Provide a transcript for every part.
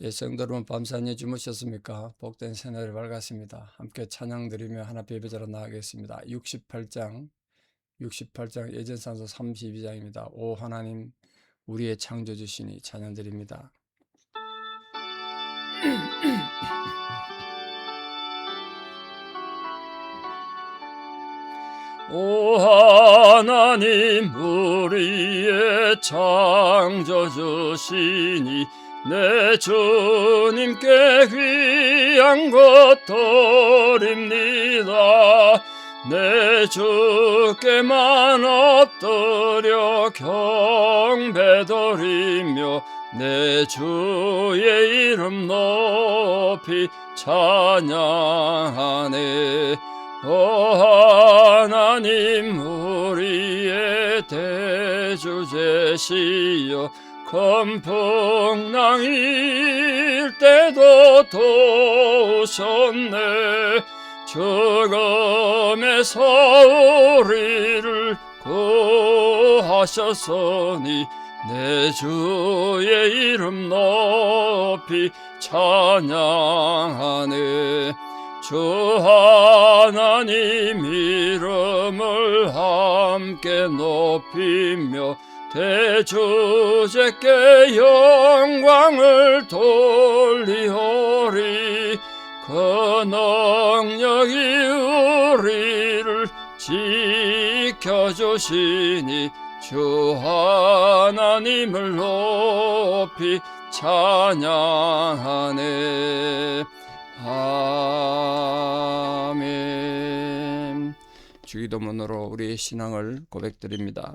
예, 성도 여러분 안녕히 주무셨습니까? 복된 새날이 밝았습니다. 함께 찬양 드리며 하나 예배자로 나가겠습니다. 68장 68장 예전산서 32장입니다. 오 하나님 우리의 창조주시니 찬양 드립니다. 오 하나님 우리의 창조주시니 내 주님께 귀한 것 드립니다. 내 주께만 엎드려 경배 드리며 내 주의 이름 높이 찬양하네. 오 하나님 우리의 대주제시여 큰 풍랑일 때도 도우셨네. 죽음에서 우리를 구하셨으니 내 주의 이름 높이 찬양하네. 주 하나님 이름을 함께 높이며 대주제께 영광을 돌리오리 그 능력이 우리를 지켜주시니 주 하나님을 높이 찬양하네 아멘 주기도문으로 우리의 신앙을 고백드립니다.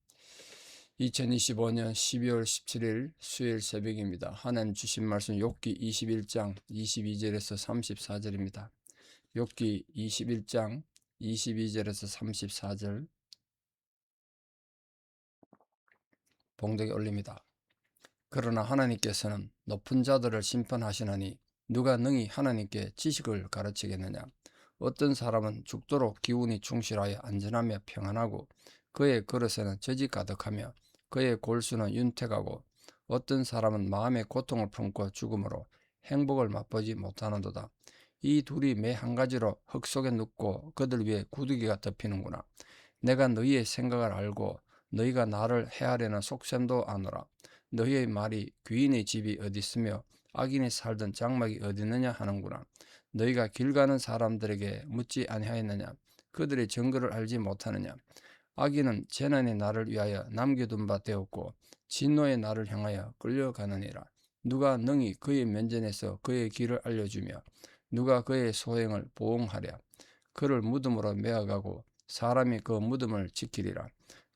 2025년 12월 17일 수요일 새벽입니다. 하나님 주신 말씀 욥기 21장 22절에서 34절입니다. 욥기 21장 22절에서 34절 봉독에 올립니다. 그러나 하나님께서는 높은 자들을 심판하시나니 누가 능히 하나님께 지식을 가르치겠느냐? 어떤 사람은 죽도록 기운이 충실하여 안전하며 평안하고 그의 그릇에는 젖이 가득하며 그의 골수는 윤택하고 어떤 사람은 마음의 고통을 품고 죽음으로 행복을 맛보지 못하는도다. 이 둘이 매 한 가지로 흙 속에 눕고 그들 위에 구두기가 덮이는구나. 내가 너희의 생각을 알고 너희가 나를 해하려는 속셈도 아노라. 너희의 말이 귀인의 집이 어디 있으며 악인이 살던 장막이 어디 있느냐 하는구나. 너희가 길 가는 사람들에게 묻지 아니하였느냐? 그들의 증거를 알지 못하느냐? 악인은 재난의 날을 위하여 남겨둔 바 되었고 진노의 날을 향하여 끌려가느니라. 누가 능히 그의 면전에서 그의 길을 알려주며 누가 그의 소행을 보응하랴. 그를 무덤으로 메어가고 사람이 그 무덤을 지키리라.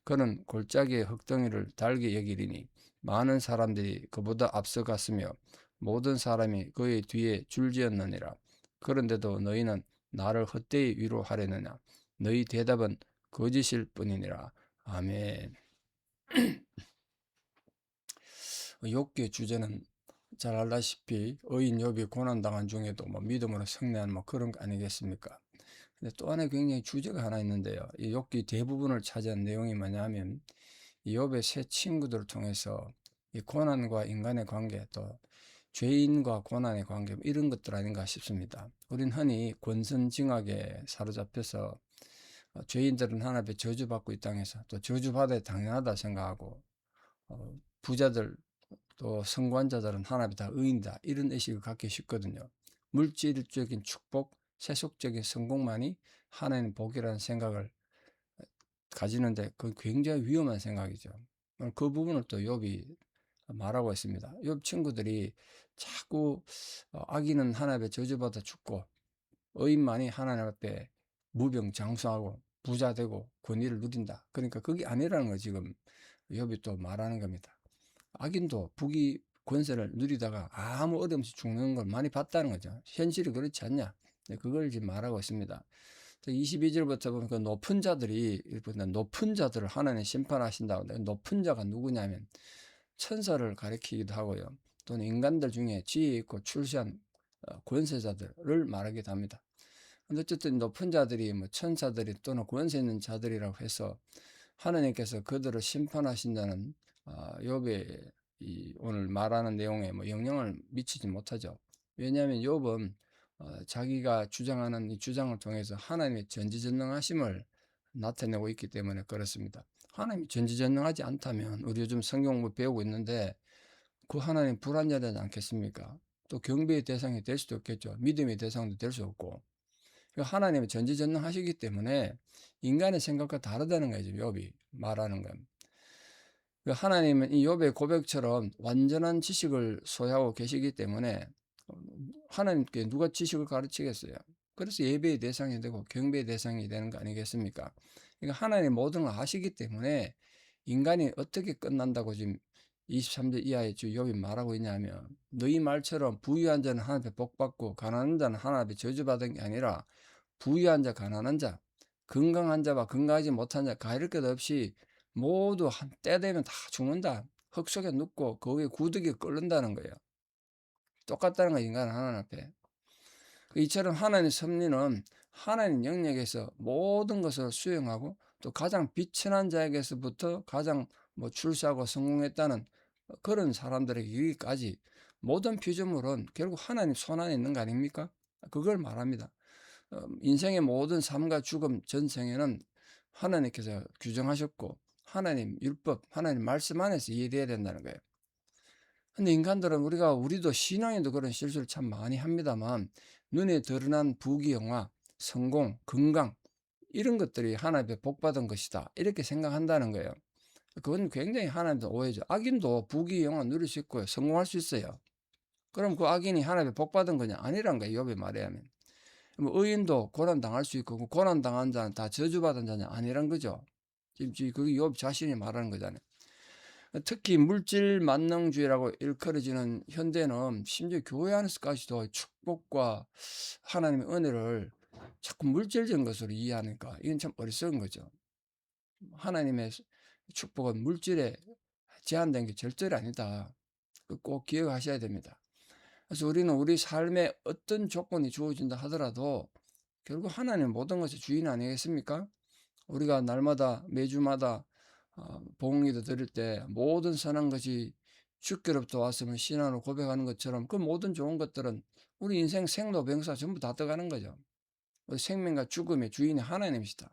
그는 골짜기의 흙덩이를 달게 여기리니 많은 사람들이 그보다 앞서갔으며 모든 사람이 그의 뒤에 줄지었느니라. 그런데도 너희는 나를 헛되이 위로하려느냐? 너희 대답은 거짓일 뿐이니라. 아멘. 욥기의 주제는 잘 알다시피 의인 욥이 고난 당한 중에도 뭐 믿음으로 승리한 뭐 그런 거 아니겠습니까? 근데 또 하나 굉장히 주제가 하나 있는데요. 이 욥기 대부분을 차지한 내용이 뭐냐면 이 욥의 세 친구들을 통해서 이 고난과 인간의 관계 또 죄인과 고난의 관계 뭐 이런 것들 아닌가 싶습니다. 우린 흔히 권선징악에 사로잡혀서 어, 죄인들은 하나님의 저주받고 이 땅에서 또 저주받아야 당연하다 생각하고 어, 부자들 또 성관자들은 하나님이 다 의인다 이런 의식을 갖기 쉽거든요. 물질적인 축복, 세속적인 성공만이 하나님 복이라는 생각을 가지는데 그 굉장히 위험한 생각이죠. 그 부분을 또 욥이 말하고 있습니다. 욥 친구들이 자꾸 어, 악인은 하나님의 저주받아 죽고 의인만이 하나님 앞에 무병장수하고 부자 되고 권위를 누린다. 그러니까 그게 아니라는 거 지금 욥이 또 말하는 겁니다. 악인도 북이 권세를 누리다가 아무 어려움 없이 죽는 걸 많이 봤다는 거죠. 현실이 그렇지 않냐. 네, 그걸 지금 말하고 있습니다. 22절부터 보면 그 높은 자들이 높은 자들을 하나님 심판하신다고 높은 자가 누구냐면 천사를 가리키기도 하고요. 또는 인간들 중에 지혜 있고 출세한 어, 권세자들을 말하기도 합니다. 근데 어쨌든 높은 자들이 뭐 천사들이 또는 권세 있는 자들이라고 해서 하나님께서 그들을 심판하신다는 아, 욥의 이 오늘 말하는 내용에 뭐 영향을 미치지 못하죠. 왜냐하면 욥은 어, 자기가 주장하는 이 주장을 통해서 하나님의 전지전능하심을 나타내고 있기 때문에 그렇습니다. 하나님이 전지전능하지 않다면 우리 요즘 성경 을 배우고 있는데 그 하나님 불완전하지 않겠습니까? 또 경배의 대상이 될 수도 없겠죠. 믿음의 대상도 될 수 없고 그 하나님은 전지전능하시기 때문에 인간의 생각과 다르다는 거죠. 욥이 말하는 건. 그 하나님은 이 욥의 고백처럼 완전한 지식을 소유하고 계시기 때문에 하나님께 누가 지식을 가르치겠어요? 그래서 예배의 대상이 되고 경배의 대상이 되는 거 아니겠습니까? 그러니까 하나님 모든 걸 아시기 때문에 인간이 어떻게 끝난다고 지금 23절 이하에 주 욥이 말하고 있냐면 너희 말처럼 부유한 자는 하나님께 복받고 가난한 자는 하나님께 저주받은 게 아니라 부유한 자 가난한 자 건강한 자와 건강하지 못한 자 가릴 것 없이 모두 한 때 되면 다 죽는다. 흙 속에 눕고 거기에 구득이 끓는다는 거예요. 똑같다는 거 인간 하나님 앞에. 그 이처럼 하나님의 섭리는 하나님 영역에서 모든 것을 수용하고 또 가장 비천한 자에게서부터 가장 뭐 출세하고 성공했다는 그런 사람들에게 여기까지 모든 피조물은 결국 하나님 손 안에 있는 거 아닙니까? 그걸 말합니다. 어, 인생의 모든 삶과 죽음 전생에는 하나님께서 규정하셨고 하나님 율법, 하나님 말씀 안에서 이해돼야 된다는 거예요. 근데 인간들은 우리가 우리도 신앙에도 그런 실수를 참 많이 합니다만 눈에 드러난 부귀영화, 성공, 건강 이런 것들이 하나님의 복받은 것이다 이렇게 생각한다는 거예요. 그건 굉장히 하나님의 오해죠. 악인도 부귀 영화 누릴 수 있고요. 성공할 수 있어요. 그럼 그 악인이 하나님의 복받은 거냐? 아니란 거예요. 욥에 말하면. 뭐 의인도 고난 당할 수 있고 그 고난 당한 자는 다 저주받은 자냐? 아니란 거죠. 지금 그게 욥 자신이 말하는 거잖아요. 특히 물질 만능주의라고 일컬어지는 현대는 심지어 교회 안에서까지도 축복과 하나님의 은혜를 자꾸 물질적인 것으로 이해하니까 이건 참 어리석은 거죠. 하나님의 축복은 물질에 제한된 게 절대로 아니다. 꼭 기억하셔야 됩니다. 그래서 우리는 우리 삶에 어떤 조건이 주어진다 하더라도 결국 하나님 모든 것의 주인 아니겠습니까? 우리가 날마다 매주마다 어, 봉기도 드릴 때 모든 선한 것이 주께로부터 왔으면 신앙으로 고백하는 것처럼 그 모든 좋은 것들은 우리 인생 생로병사 전부 다 떠가는 거죠. 생명과 죽음의 주인이 하나님이시다.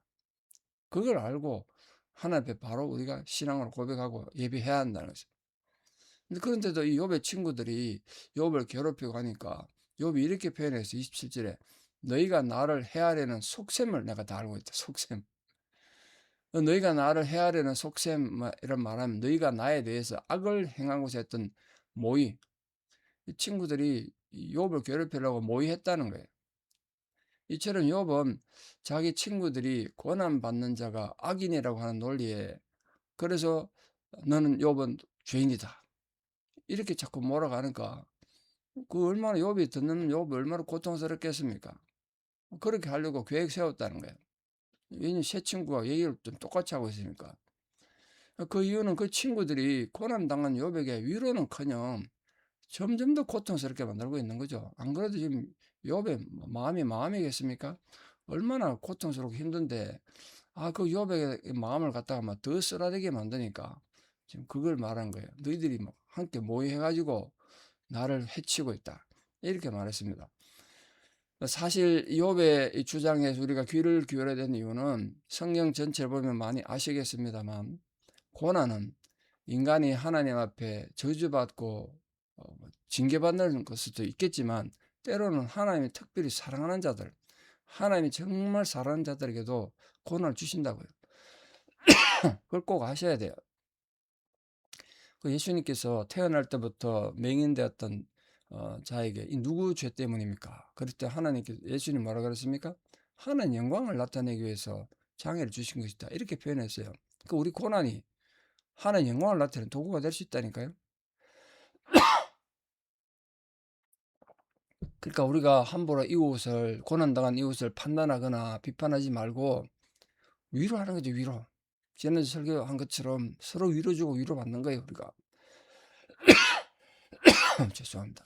그걸 알고 하나님 앞에 바로 우리가 신앙으로 고백하고 예배해야 한다는 거죠. 그런데도 이 욥의 친구들이 욥을 괴롭히고 하니까 욥이 이렇게 표현해서 27절에 너희가 나를 헤아려는 속셈을 내가 다 알고 있다. 속셈. 너희가 나를 헤아려는 속셈 이런 말하면 너희가 나에 대해서 악을 행하고자 했던 모의 이 친구들이 욥을 괴롭히려고 모의했다는 거예요. 이처럼 욥은 자기 친구들이 고난 받는 자가 악인이라고 하는 논리에 그래서 너는 욥은 죄인이다. 이렇게 자꾸 몰아가니까 그 얼마나 욥이 듣는 욥이 얼마나 고통스럽겠습니까? 그렇게 하려고 계획 세웠다는 거예요. 왜냐면 새 친구가 얘기를 좀 똑같이 하고 있으니까. 그 이유는 그 친구들이 고난당한 욥에게 위로는커녕 점점 더 고통스럽게 만들고 있는 거죠. 안 그래도 지금 욥의 마음이 마음이겠습니까? 얼마나 고통스럽고 힘든데 아 그 욥의 마음을 갖다가 막 더 쓰라리게 만드니까 지금 그걸 말한 거예요. 너희들이 막 함께 모여해가지고 나를 해치고 있다. 이렇게 말했습니다. 사실 욥의 주장에서 우리가 귀를 기울여야 되는 이유는 성경 전체를 보면 많이 아시겠습니다만 고난은 인간이 하나님 앞에 저주받고 어, 뭐 징계받는 것도 있겠지만 때로는 하나님이 특별히 사랑하는 자들 하나님이 정말 사랑하는 자들에게도 고난을 주신다고요. 그걸 꼭 아셔야 돼요. 그 예수님께서 태어날 때부터 맹인되었던 어, 자에게 이 누구 죄 때문입니까? 그럴 때 하나님께 예수님 뭐라 그랬습니까? 하나님 영광을 나타내기 위해서 장애를 주신 것이다. 이렇게 표현했어요. 그 우리 고난이 하나님 영광을 나타내는 도구가 될 수 있다니까요. 그러니까 우리가 함부로 이웃을 고난당한 이웃을 판단하거나 비판하지 말고 위로하는 거죠 위로. 지난주 설교한 것처럼 서로 위로주고 위로받는 거예요 우리가. 죄송합니다.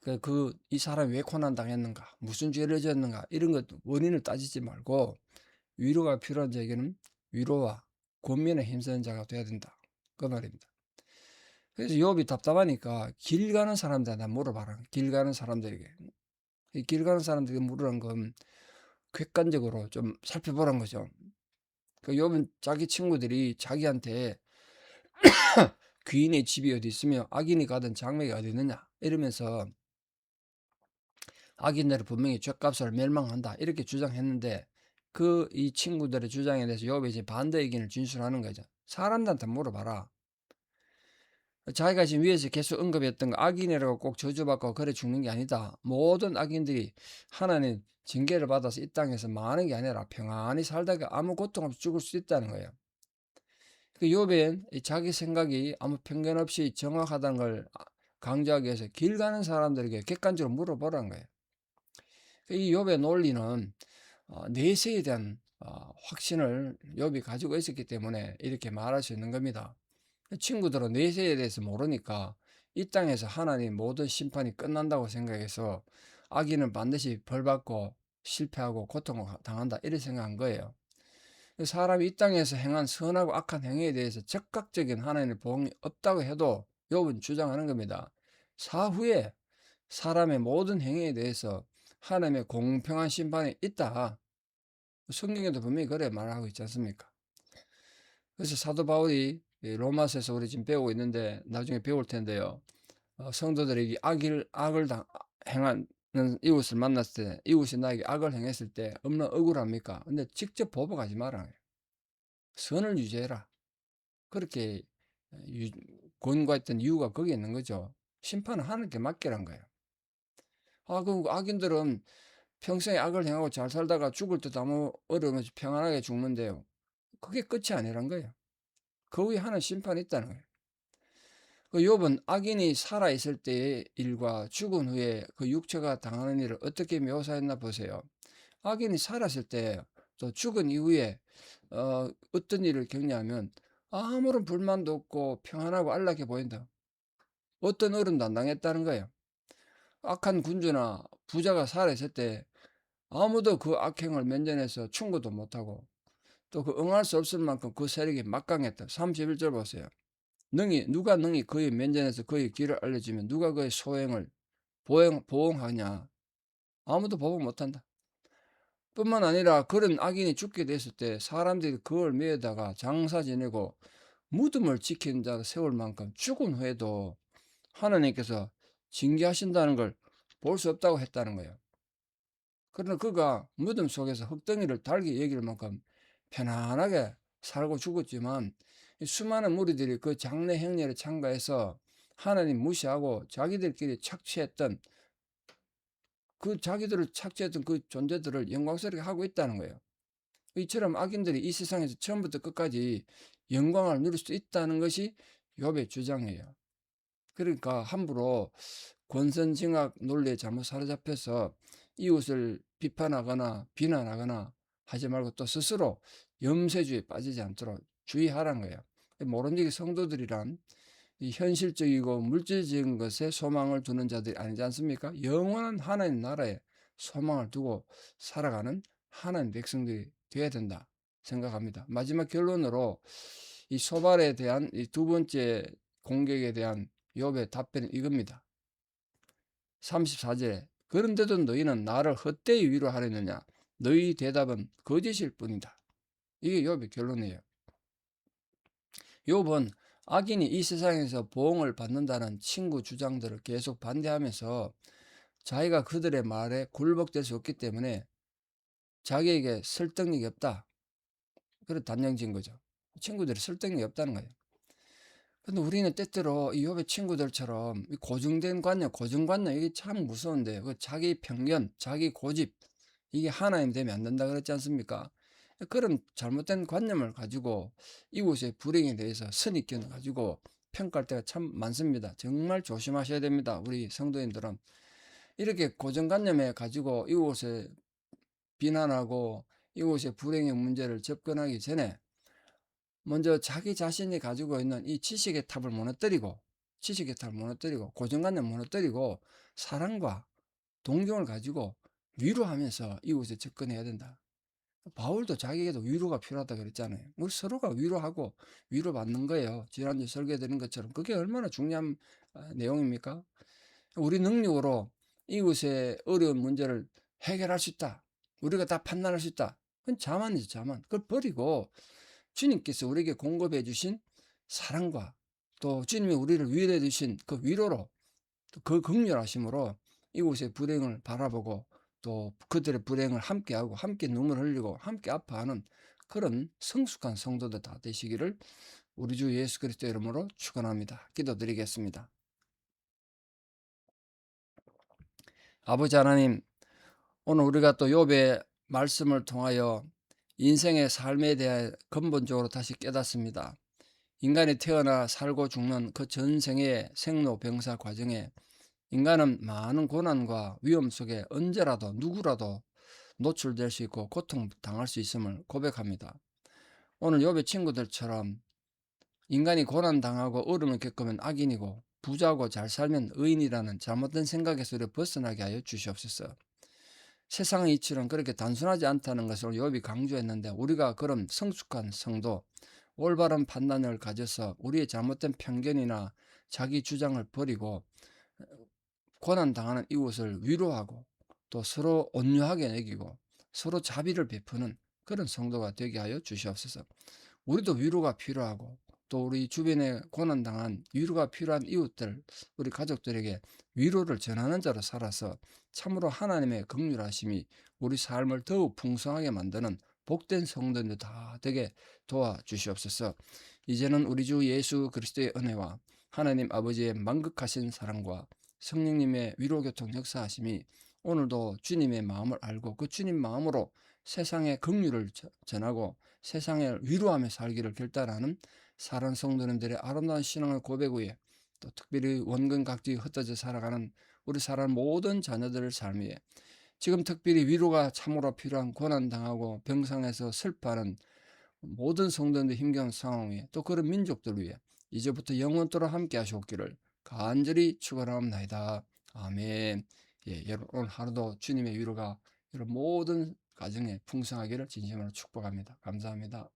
그, 그, 이 사람이 왜 고난 당했는가, 무슨 죄를 지었는가, 이런 것 원인을 따지지 말고, 위로가 필요한 자에게는 위로와 권면에 힘쓰는 자가 돼야 된다. 그 말입니다. 그래서 욥이 답답하니까 길 가는 사람들한테 물어봐라. 길 가는 사람들에게. 이길 가는 사람들에게 물으란 건 객관적으로 좀 살펴보란 거죠. 그 욥은 자기 친구들이 자기한테 귀인의 집이 어디 있으며 악인이 가든 장맥이 어디 있느냐 이러면서 악인들이 분명히 죄값을 멸망한다 이렇게 주장했는데 그 이 친구들의 주장에 대해서 욥이 이제 반대 의견을 진술하는 거죠. 사람들한테 물어봐라. 자기가 지금 위에서 계속 언급했던 거 악인이라고 꼭 저주받고 그래 죽는 게 아니다. 모든 악인들이 하나님 징계를 받아서 이 땅에서 많은 게 아니라 평안히 살다가 아무 고통 없이 죽을 수 있다는 거예요. 그 욥은 자기 생각이 아무 편견 없이 정확하다는 걸 강조하기 위해서 길 가는 사람들에게 객관적으로 물어보라는 거예요. 이 욥의 논리는 어, 내세에 대한 어, 확신을 욥이 가지고 있었기 때문에 이렇게 말할 수 있는 겁니다. 친구들은 내세에 대해서 모르니까 이 땅에서 하나님 모든 심판이 끝난다고 생각해서 악인은 반드시 벌받고 실패하고 고통을 당한다 이렇게 생각한 거예요. 사람이 이 땅에서 행한 선하고 악한 행위에 대해서 적극적인 하나님의 보응이 없다고 해도 욥은 주장하는 겁니다. 사후에 사람의 모든 행위에 대해서 하나님의 공평한 심판이 있다. 성경에도 분명히 그래 말하고 있지 않습니까? 그래서 사도 바울이 로마서에서 우리 지금 배우고 있는데 나중에 배울 텐데요. 어, 성도들에게 악을 악을 당, 행하는 이웃을 만났을 때 이웃이 나에게 악을 행했을 때 얼마나 억울합니까? 근데 직접 보복하지 마라. 선을 유지해라. 그렇게 유, 권고했던 이유가 거기에 있는 거죠. 심판은 하나님께 맡기란 거예요. 아, 그 악인들은 평생에 악을 행하고 잘 살다가 죽을 때 아무 어려움 없이 평안하게 죽는데요. 그게 끝이 아니란 거예요. 그 위에 하는 심판이 있다는 거예요. 그 욥은 악인이 살아 있을 때의 일과 죽은 후에 그 육체가 당하는 일을 어떻게 묘사했나 보세요. 악인이 살았을 때 또 죽은 이후에 어, 어떤 일을 겪냐면 아무런 불만도 없고 평안하고 안락해 보인다. 어떤 어른도 안 당했다는 거예요. 악한 군주나 부자가 살아있을 때 아무도 그 악행을 면전해서 충고도 못하고 또 그 응할 수 없을 만큼 그 세력이 막강했다. 31절 보세요. 능히 누가 능히 그의 면전에서 그의 길을 알려주면 누가 그의 소행을 보행, 보응하냐 아무도 보복 못한다. 뿐만 아니라 그런 악인이 죽게 됐을 때 사람들이 그걸 메에다가 장사 지내고 무덤을 지키는 자가 세울 만큼 죽은 후에도 하나님께서 징계하신다는 걸 볼 수 없다고 했다는 거예요. 그러나 그가 무덤 속에서 흙덩이를 달게 여길 만큼 편안하게 살고 죽었지만 수많은 무리들이 그 장례 행렬에 참가해서 하나님 무시하고 자기들끼리 착취했던 그 자기들을 착취했던 그 존재들을 영광스럽게 하고 있다는 거예요. 이처럼 악인들이 이 세상에서 처음부터 끝까지 영광을 누릴 수 있다는 것이 욥의 주장이에요. 그러니까 함부로 권선징악 논리에 잘못 사로잡혀서 이웃을 비판하거나 비난하거나 하지 말고 또 스스로 염세주의에 빠지지 않도록 주의하라는 거예요. 모론지기 성도들이란 이 현실적이고 물질적인 것에 소망을 두는 자들이 아니지 않습니까? 영원한 하나님 나라에 소망을 두고 살아가는 하나님 백성들이 되어야 된다 생각합니다. 마지막 결론으로 이 소발에 대한 이 두 번째 공격에 대한 욥의 답변은 이겁니다. 34절에 그런데도 너희는 나를 헛되이 위로하려느냐 너희 대답은 거짓일 뿐이다. 이게 욥의 결론이에요. 욥은 악인이 이 세상에서 보응을 받는다는 친구 주장들을 계속 반대하면서 자기가 그들의 말에 굴복될 수 없기 때문에 자기에게 설득력이 없다. 그래 단정진 거죠. 친구들이 설득력이 없다는 거예요. 근데 우리는 때때로 이 욥의 친구들처럼 고정된 관념, 고정관념 이게 참 무서운데 그 자기 편견, 자기 고집 이게 하나님 되면 안 된다 그랬지 않습니까? 그런 잘못된 관념을 가지고 이곳의 불행에 대해서 선입견을 가지고 평가할 때가 참 많습니다. 정말 조심하셔야 됩니다. 우리 성도님들은 이렇게 고정관념에 가지고 이곳에 비난하고 이곳의 불행의 문제를 접근하기 전에 먼저 자기 자신이 가지고 있는 이 지식의 탑을 무너뜨리고 지식의 탑을 무너뜨리고 고정관념 무너뜨리고 사랑과 동경을 가지고 위로하면서 이곳에 접근해야 된다. 바울도 자기에게도 위로가 필요하다 그랬잖아요. 우리 서로가 위로하고 위로받는 거예요. 지난주 설계드린 것처럼 그게 얼마나 중요한 아, 내용입니까? 우리 능력으로 이곳의 어려운 문제를 해결할 수 있다. 우리가 다 판단할 수 있다. 그건 자만이죠, 자만. 그걸 버리고 주님께서 우리에게 공급해 주신 사랑과 또 주님이 우리를 위로해 주신 그 위로로 또그 극렬하심으로 이곳의 불행을 바라보고 또 그들의 불행을 함께하고 함께 눈물 흘리고 함께 아파하는 그런 성숙한 성도들 다 되시기를 우리 주 예수 그리스도 이름으로 축원합니다. 기도드리겠습니다. 아버지 하나님, 오늘 우리가 또 욥의 말씀을 통하여 인생의 삶에 대해 근본적으로 다시 깨닫습니다. 인간이 태어나 살고 죽는 그 전생의 생로병사 과정에 인간은 많은 고난과 위험 속에 언제라도 누구라도 노출될 수 있고 고통당할 수 있음을 고백합니다. 오늘 욥의 친구들처럼 인간이 고난당하고 어려움을 겪으면 악인이고 부자고 잘 살면 의인이라는 잘못된 생각에서 우리 벗어나게 하여 주시옵소서. 세상의 이치는 그렇게 단순하지 않다는 것을 욥이 강조했는데 우리가 그런 성숙한 성도 올바른 판단을 가져서 우리의 잘못된 편견이나 자기 주장을 버리고 고난 당하는 이웃을 위로하고 또 서로 온유하게 여기고 서로 자비를 베푸는 그런 성도가 되게 하여 주시옵소서. 우리도 위로가 필요하고 또 우리 주변에 고난 당한 위로가 필요한 이웃들, 우리 가족들에게 위로를 전하는 자로 살아서 참으로 하나님의 긍휼하심이 우리 삶을 더욱 풍성하게 만드는 복된 성도들 다 되게 도와 주시옵소서. 이제는 우리 주 예수 그리스도의 은혜와 하나님 아버지의 만극하신 사랑과 성령님의 위로교통 역사하심이 오늘도 주님의 마음을 알고 그 주님 마음으로 세상의 긍휼을 전하고 세상을 위로하며 살기를 결단하는 사랑 성도님들의 아름다운 신앙을 고백 후에 또 특별히 원근 각지 흩어져 살아가는 우리 사랑 모든 자녀들의 삶 위에 지금 특별히 위로가 참으로 필요한 고난당하고 병상에서 슬퍼하는 모든 성도들의 힘겨운 상황 위에 또 그런 민족들 위해 이제부터 영원토록 함께 하시옵기를 간절히 축원하옵나이다. 아멘. 예, 여러분 오늘 하루도 주님의 위로가 여러분 모든 가정에 풍성하기를 진심으로 축복합니다. 감사합니다.